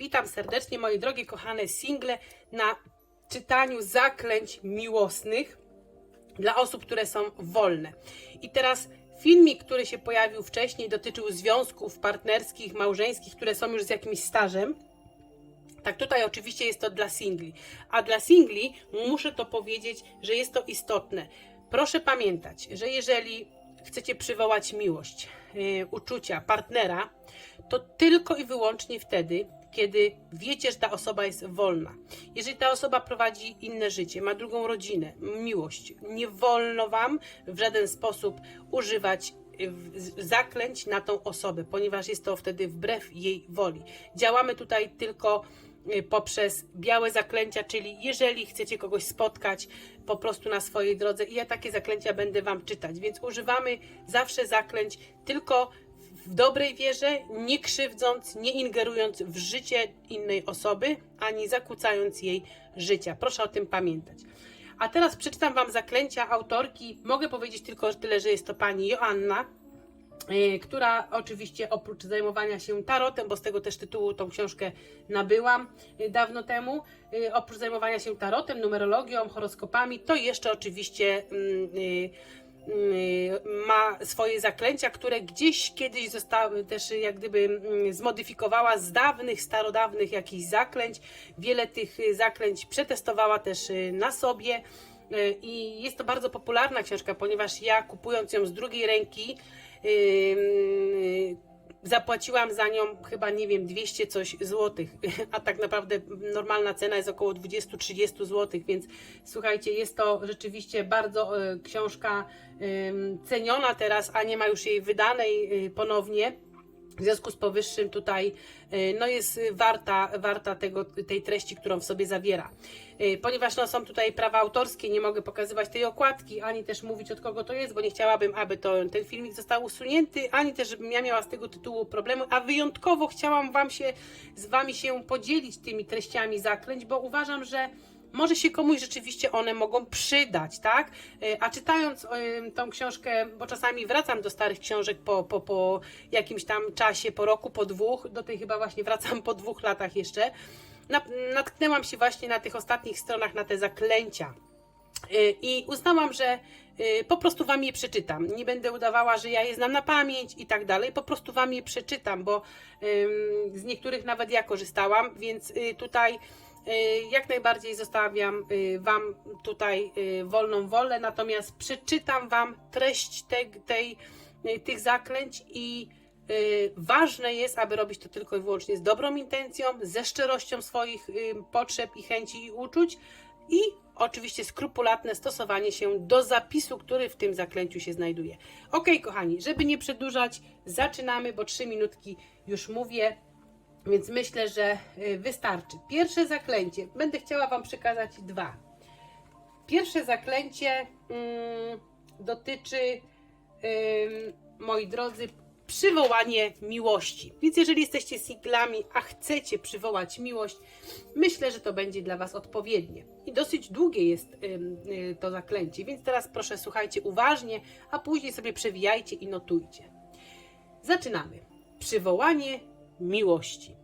Witam serdecznie, moje drogie, kochane single, na czytaniu zaklęć miłosnych dla osób, które są wolne. I teraz filmik, który się pojawił wcześniej, dotyczył związków partnerskich, małżeńskich, które są już z jakimś stażem. Tak, tutaj oczywiście jest to dla singli. A dla singli muszę to powiedzieć, że jest to istotne. Proszę pamiętać, że jeżeli chcecie przywołać miłość, yy, uczucia partnera, to tylko i wyłącznie wtedy, kiedy wiecie, że ta osoba jest wolna. Jeżeli ta osoba prowadzi inne życie, ma drugą rodzinę, miłość, nie wolno wam w żaden sposób używać y, zaklęć na tą osobę, ponieważ jest to wtedy wbrew jej woli. Działamy tutaj tylko y, poprzez białe zaklęcia, czyli jeżeli chcecie kogoś spotkać po prostu na swojej drodze i ja takie zaklęcia będę wam czytać, więc używamy zawsze zaklęć tylko w dobrej wierze, nie krzywdząc, nie ingerując w życie innej osoby, ani zakłócając jej życia. Proszę o tym pamiętać. A teraz przeczytam Wam zaklęcia autorki. Mogę powiedzieć tylko tyle, że jest to pani Joanna, yy, która oczywiście oprócz zajmowania się tarotem, bo z tego też tytułu tą książkę nabyłam yy, dawno temu, yy, oprócz zajmowania się tarotem, numerologią, horoskopami, to jeszcze oczywiście mm, ma swoje zaklęcia, które gdzieś kiedyś zostały też jak gdyby mm, zmodyfikowała z dawnych, starodawnych jakichś zaklęć. Wiele tych y, zaklęć przetestowała też y, na sobie. Y, I jest to bardzo popularna książka, ponieważ ja kupując ją z drugiej ręki, zapłaciłam za nią chyba, nie wiem, 200 coś złotych, a tak naprawdę normalna cena jest około 20-30 złotych, więc słuchajcie, jest to rzeczywiście bardzo e, książka ceniona teraz, a nie ma już jej wydanej e, ponownie. W związku z powyższym tutaj e, no jest warta, warta tego, tej treści, którą w sobie zawiera. E, Ponieważ no, są tutaj prawa autorskie, nie mogę pokazywać tej okładki, ani też mówić od kogo to jest, bo nie chciałabym, aby to, ten filmik został usunięty, ani też żebym ja miała z tego tytułu problemu, a wyjątkowo chciałam wam się, z Wami się podzielić tymi treściami zaklęć, bo uważam, że może się komuś rzeczywiście one mogą przydać, tak? E, A czytając e, tą książkę, bo czasami wracam do starych książek po, po, po jakimś tam czasie, po roku, po dwóch, do tej chyba właśnie wracam po dwóch latach jeszcze, na- natknęłam się właśnie na tych ostatnich stronach na te zaklęcia. Y, I uznałam, że po prostu Wam je przeczytam. Nie będę udawała, że ja je znam na pamięć i tak dalej. Po prostu Wam je przeczytam, bo z niektórych nawet ja korzystałam, więc y, tutaj jak najbardziej zostawiam y, Wam tutaj y, wolną wolę, natomiast przeczytam Wam treść te, tej, y, tych zaklęć i y, ważne jest, aby robić to tylko i wyłącznie z dobrą intencją, ze szczerością swoich y, potrzeb i chęci i uczuć i oczywiście skrupulatne stosowanie się do zapisu, który w tym zaklęciu się znajduje. Ok, kochani, żeby nie przedłużać, zaczynamy, bo trzy minutki już mówię, więc myślę, że y, wystarczy. Pierwsze zaklęcie, będę chciała Wam przekazać dwa. Pierwsze zaklęcie mm, dotyczy, moi drodzy, przywołanie miłości. Więc jeżeli jesteście singlami, a chcecie przywołać miłość, myślę, że to będzie dla Was odpowiednie. I dosyć długie jest y, to zaklęcie, więc teraz proszę słuchajcie uważnie, a później sobie przewijajcie i notujcie. Zaczynamy. Przywołanie miłości.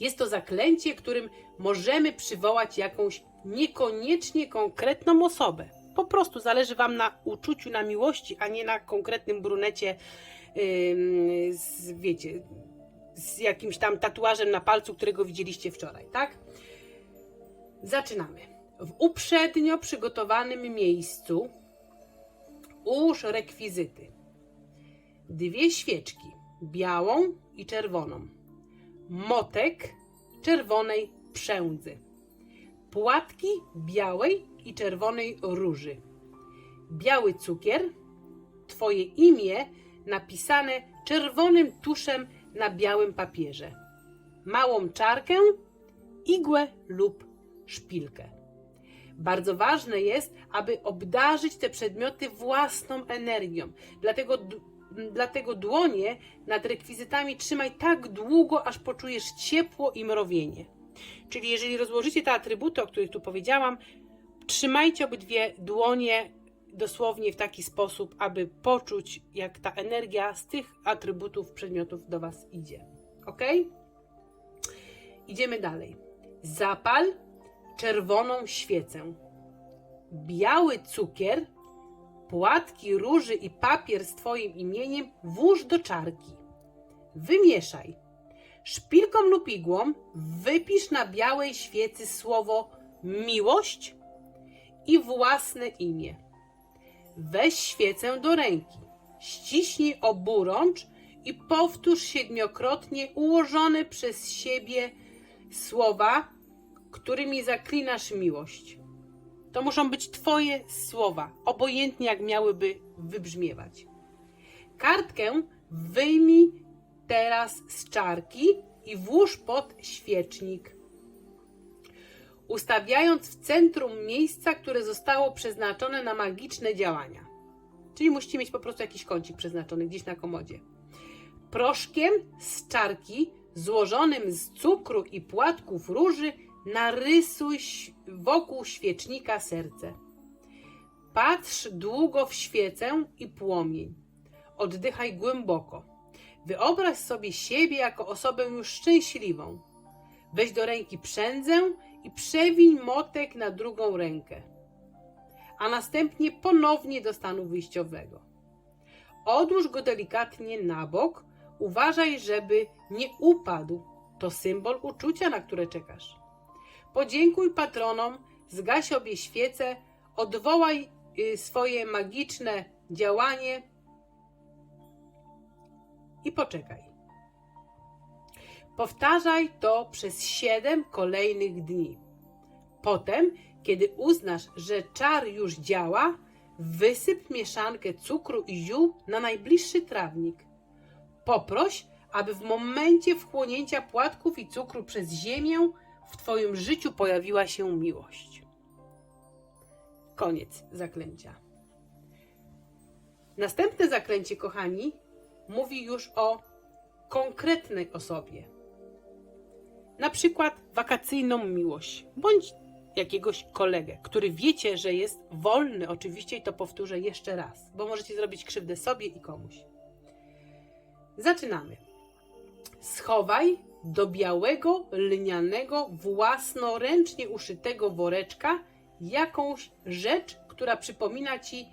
Jest to zaklęcie, którym możemy przywołać jakąś niekoniecznie konkretną osobę. Po prostu zależy Wam na uczuciu, na miłości, a nie na konkretnym brunecie, ym, z, wiecie, z jakimś tam tatuażem na palcu, którego widzieliście wczoraj, tak? Zaczynamy. W uprzednio przygotowanym miejscu ułóż rekwizyty. Dwie świeczki, białą i czerwoną. Motek czerwonej przędzy. Płatki białej i czerwonej róży. Biały cukier, Twoje imię napisane czerwonym tuszem na białym papierze. Małą czarkę, igłę lub szpilkę. Bardzo ważne jest, aby obdarzyć te przedmioty własną energią. Dlatego, dlatego dłonie nad rekwizytami trzymaj tak długo, aż poczujesz ciepło i mrowienie. Czyli jeżeli rozłożycie te atrybuty, o których tu powiedziałam, trzymajcie obydwie dłonie dosłownie w taki sposób, aby poczuć, jak ta energia z tych atrybutów, przedmiotów do Was idzie. Ok? Idziemy dalej. Zapal czerwoną świecę. Biały cukier, płatki róży i papier z Twoim imieniem włóż do czarki. Wymieszaj. Szpilką lub igłą wypisz na białej świecy słowo miłość i własne imię. Weź świecę do ręki, ściśnij oburącz i powtórz siedmiokrotnie ułożone przez siebie słowa, którymi zaklinasz miłość. To muszą być Twoje słowa, obojętnie jak miałyby wybrzmiewać. Kartkę wyjmij teraz z czarki i włóż pod świecznik. Ustawiając w centrum miejsca, które zostało przeznaczone na magiczne działania. Czyli musicie mieć po prostu jakiś kącik przeznaczony gdzieś na komodzie. Proszkiem z czarki złożonym z cukru i płatków róży narysuj wokół świecznika serce. Patrz długo w świecę i płomień. Oddychaj głęboko. Wyobraź sobie siebie jako osobę już szczęśliwą. Weź do ręki przędzę i przewiń motek na drugą rękę, a następnie ponownie do stanu wyjściowego. Odłóż go delikatnie na bok, uważaj, żeby nie upadł. To symbol uczucia, na które czekasz. Podziękuj patronom, zgaś obie świece, odwołaj y, swoje magiczne działanie i poczekaj. Powtarzaj to przez siedem kolejnych dni. Potem, kiedy uznasz, że czar już działa, wysyp mieszankę cukru i ziół na najbliższy trawnik. Poproś, aby w momencie wchłonięcia płatków i cukru przez ziemię w Twoim życiu pojawiła się miłość. Koniec zaklęcia. Następne zaklęcie, kochani, mówi już o konkretnej osobie. Na przykład wakacyjną miłość, bądź jakiegoś kolegę, który wiecie, że jest wolny, oczywiście, i to powtórzę jeszcze raz, bo możecie zrobić krzywdę sobie i komuś. Zaczynamy. Schowaj do białego, lnianego, własnoręcznie uszytego woreczka jakąś rzecz, która przypomina ci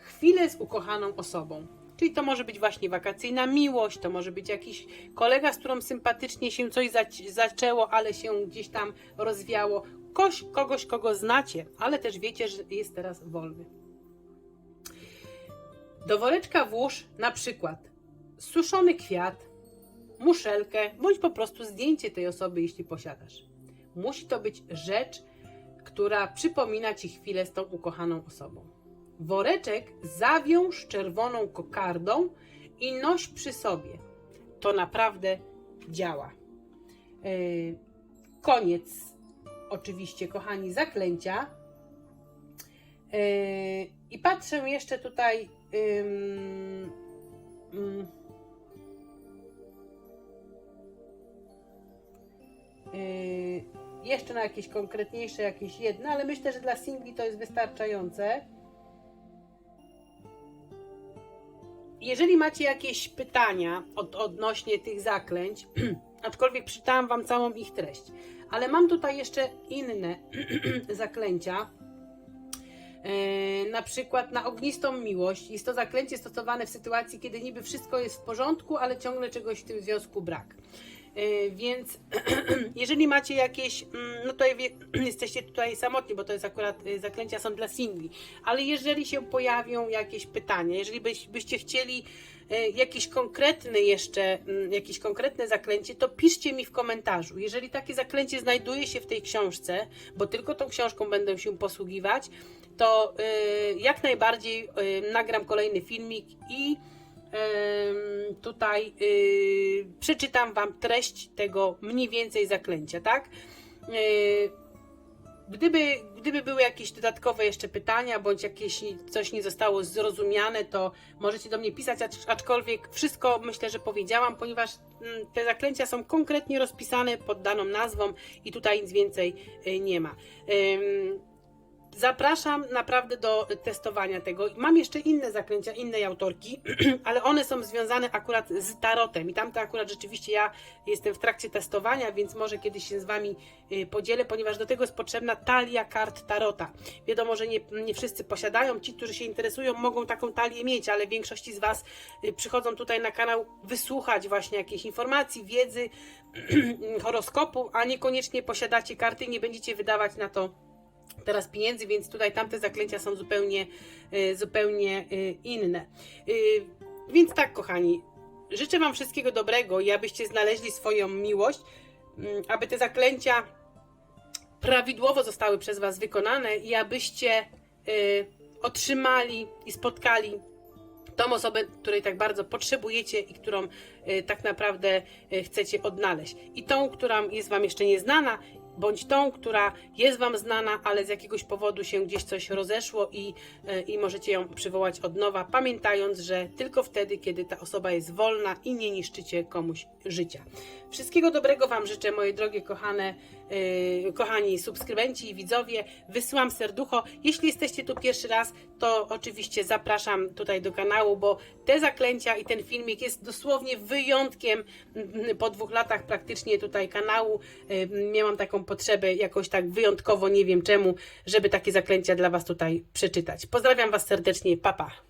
chwilę z ukochaną osobą. Czyli to może być właśnie wakacyjna miłość, to może być jakiś kolega, z którą sympatycznie się coś zac- zaczęło, ale się gdzieś tam rozwiało. Koś, kogoś, kogo znacie, ale też wiecie, że jest teraz wolny. Do woreczka włóż na przykład suszony kwiat, muszelkę, bądź po prostu zdjęcie tej osoby, jeśli posiadasz. Musi to być rzecz, która przypomina ci chwilę z tą ukochaną osobą. Woreczek zawiąż czerwoną kokardą i noś przy sobie. To naprawdę działa. Yy, koniec, oczywiście, kochani, zaklęcia. Yy, I patrzę jeszcze tutaj. ym, jeszcze na jakieś konkretniejsze, jakieś jedno, ale myślę, że dla singli to jest wystarczające. Jeżeli macie jakieś pytania od, odnośnie tych zaklęć, aczkolwiek przeczytałam Wam całą ich treść, ale mam tutaj jeszcze inne zaklęcia. Yy, na przykład na ognistą miłość. Jest to zaklęcie stosowane w sytuacji, kiedy niby wszystko jest w porządku, ale ciągle czegoś w tym związku brak. Yy, więc jeżeli macie jakieś, mm, no to jesteście tutaj samotni, bo to jest akurat y, zaklęcia są dla singli, ale jeżeli się pojawią jakieś pytania, jeżeli byś, byście chcieli y, jakieś konkretne jeszcze, mm, jakieś konkretne zaklęcie, to piszcie mi w komentarzu. Jeżeli takie zaklęcie znajduje się w tej książce, bo tylko tą książką będę się posługiwać, to y, jak najbardziej y, nagram kolejny filmik i tutaj y, przeczytam Wam treść tego mniej więcej zaklęcia, tak? Y, Gdyby, gdyby były jakieś dodatkowe jeszcze pytania, bądź jakieś coś nie zostało zrozumiane, to możecie do mnie pisać, acz- aczkolwiek wszystko myślę, że powiedziałam, ponieważ mm, te zaklęcia są konkretnie rozpisane pod daną nazwą i tutaj nic więcej y, nie ma. Zapraszam naprawdę do testowania tego. Mam jeszcze inne zaklęcia, innej autorki, ale one są związane akurat z tarotem. I tamte akurat rzeczywiście ja jestem w trakcie testowania, więc może kiedyś się z Wami y, podzielę, ponieważ do tego jest potrzebna talia kart tarota. Wiadomo, że nie, nie wszyscy posiadają. Ci, którzy się interesują, mogą taką talię mieć, ale większości z Was y, przychodzą tutaj na kanał wysłuchać właśnie jakiejś informacji, wiedzy, horoskopu, a niekoniecznie posiadacie karty i nie będziecie wydawać na to teraz pieniędzy, więc tutaj tamte zaklęcia są zupełnie, y, zupełnie y, inne. Y, Więc tak, kochani, życzę Wam wszystkiego dobrego i abyście znaleźli swoją miłość, mm, aby te zaklęcia prawidłowo zostały przez Was wykonane i abyście otrzymali i spotkali tą osobę, której tak bardzo potrzebujecie i którą tak naprawdę chcecie odnaleźć. I tą, która jest Wam jeszcze nieznana, bądź tą, która jest Wam znana, ale z jakiegoś powodu się gdzieś coś rozeszło i, y, i możecie ją przywołać od nowa, pamiętając, że tylko wtedy, kiedy ta osoba jest wolna i nie niszczycie komuś życia. Wszystkiego dobrego Wam życzę, moje drogie, kochane, kochani subskrybenci i widzowie. Wysyłam serducho. Jeśli jesteście tu pierwszy raz, to oczywiście zapraszam tutaj do kanału, bo te zaklęcia i ten filmik jest dosłownie wyjątkiem mm, po dwóch latach praktycznie tutaj kanału. Yy, miałam taką potrzebę jakoś tak wyjątkowo, nie wiem czemu, żeby takie zaklęcia dla Was tutaj przeczytać. Pozdrawiam Was serdecznie, papa. Pa.